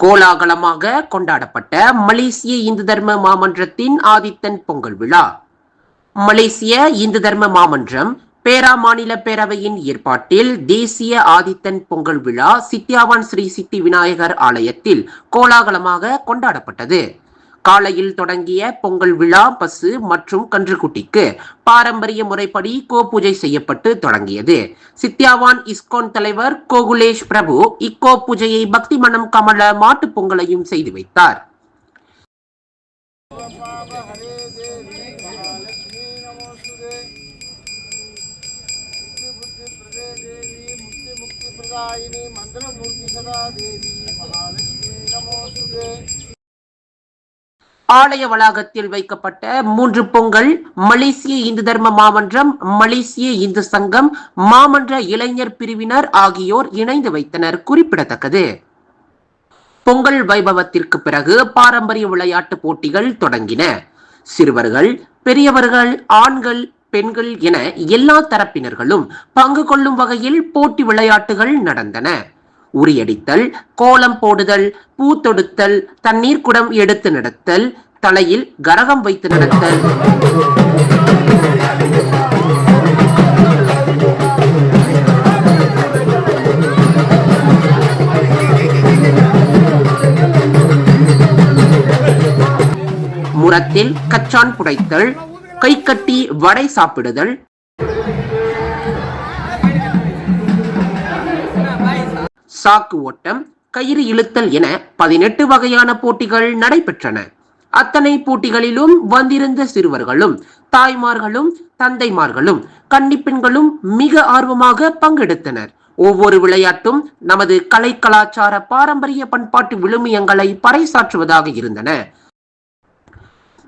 கோலாகலமாக கொண்டாடப்பட்ட மலேசிய இந்து தர்ம மாமன்றத்தின் ஆதித்தன் பொங்கல் விழா. மலேசிய இந்து தர்ம மாமன்றம் பேரா மாநில பேரவையின் ஏற்பாட்டில் தேசிய ஆதித்தன் பொங்கல் விழா சித்தியாவான் ஸ்ரீ சித்தி விநாயகர் ஆலயத்தில் கோலாகலமாக கொண்டாடப்பட்டது. காலையில் தொடங்கிய பொங்கல் விழா பசு மற்றும் கன்றுக்குட்டிக்கு பாரம்பரிய முறைப்படி கோ கோபூஜை செய்யப்பட்டு தொடங்கியது. சித்யாவான் இஸ்கான் தலைவர் கோகுலேஷ் பிரபு இக்கோ பூஜையை பக்தி மனம் கமல மாட்டுப் பொங்கலையும் செய்து வைத்தார். மந்திரமூர்த்தி சதா தேவி மகாலட்சுமி நமோசுதே ஆலய வளாகத்தில் வைக்கப்பட்ட மூன்று பொங்கல் மலேசிய இந்து தர்ம மாமன்றம் மலேசிய இந்து சங்கம் மாமன்ற இளைஞர் பிரிவினர் ஆகியோர் இணைந்து வைத்தனர். குறிப்பிடத்தக்கது. பொங்கல் வைபவத்திற்கு பிறகு பாரம்பரிய விளையாட்டு போட்டிகள் தொடங்கின. சிறுவர்கள் பெரியவர்கள் ஆண்கள் பெண்கள் என எல்லா தரப்பினர்களும் பங்கு கொள்ளும் வகையில் போட்டி விளையாட்டுகள் நடந்தன. உரியடித்தல் கோலம் போடுதல் பூ தொடுத்தல் தண்ணீர் குடம் எடுத்து நடத்தல் தலையில் கரகம் வைத்து நடத்தல். முரத்தில் கச்சான் புடைத்தல் கைக்கட்டி வடை சாப்பிடுதல் சாக்கு ஓட்டம் கயிறு இழுத்தல் என பதினெட்டு வகையான போட்டிகள் நடைபெற்றன. அத்தனை போட்டிகளிலும் வந்திருந்த சிறுவர்களும் தாய்மார்களும் தந்தைமார்களும் கன்னிப்பெண்களும் மிக ஆர்வமாக பங்கெடுத்தனர். ஒவ்வொரு விளையாட்டும் நமது கலை கலாச்சார பாரம்பரிய பண்பாட்டு விழுமியங்களை பறைசாற்றுவதாக இருந்தன.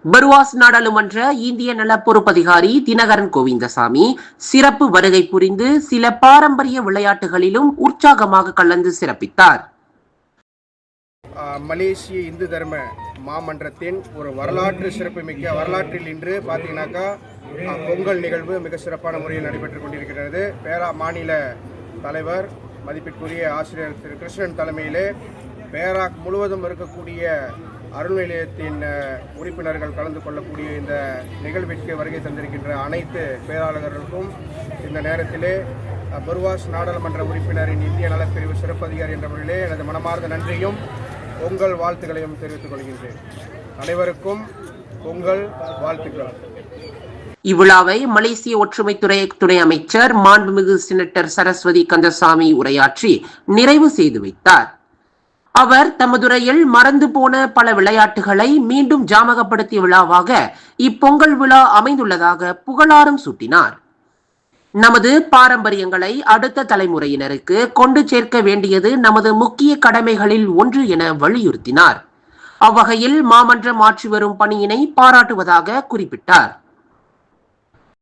பருவாஸ் நாடாளுமன்ற இந்திய நல பொறுப்பதிகாரி தினகரன் கோவிந்தசாமி சிறப்பு வருகை புரிந்து சில பாரம்பரிய விளையாட்டுகளிலும் உற்சாகமாக கலந்து சிறப்பித்தார். ஆஹ் மலேசிய இந்து தர்ம மாமன்றத்தின் ஒரு வரலாற்று சிறப்புமிக்க வரலாற்றில் இன்று பார்த்தீங்கன்னாக்கா பொங்கல் நிகழ்வு மிக சிறப்பான முறையில் நடைபெற்றுக் கொண்டிருக்கிறது பேரா மாநில தலைவர் மதிப்பிற்குரிய ஆசிரியர் திரு கிருஷ்ணன் தலைமையிலே பேராக் முழுவதும் இருக்கக்கூடிய அருள் நிலையத்தின் உறுப்பினர்கள் கலந்து கொள்ளக்கூடிய இந்த நிகழ்விற்கு வருகை தந்திருக்கின்ற அனைத்து பேராளர்களுக்கும் இந்த நேரத்திலே பருவாஸ் நாடாளுமன்ற உறுப்பினரின் இந்திய நலப்பிரிவு சிறப்பு அதிகாரி என்ற முறையிலே எனது மனமார்ந்த நன்றியும் பொங்கல் வாழ்த்துக்களையும் தெரிவித்துக் கொள்கின்றேன். அனைவருக்கும் பொங்கல் வாழ்த்துக்கள். இவ்விழாவை மலேசிய ஒற்றுமைத்துறை துணை அமைச்சர் மாண்புமிகு செனட்டர் சரஸ்வதி கந்தசாமி உரையாற்றி நிறைவு செய்து வைத்தார். அவர் தமதுரையில் மறந்து போன பல விளையாட்டுகளை மீண்டும் ஜாமகப்படுத்திய விழாவாக இப்பொங்கல் விழா அமைந்துள்ளதாக புகழாரம் சூட்டினார். நமது பாரம்பரியங்களை அடுத்த தலைமுறையினருக்கு கொண்டு சேர்க்க வேண்டியது நமது முக்கிய கடமைகளில் ஒன்று என வலியுறுத்தினார். அவ்வகையில் மாமன்றம் ஆற்றி வரும் பணியினை பாராட்டுவதாக குறிப்பிட்டார்.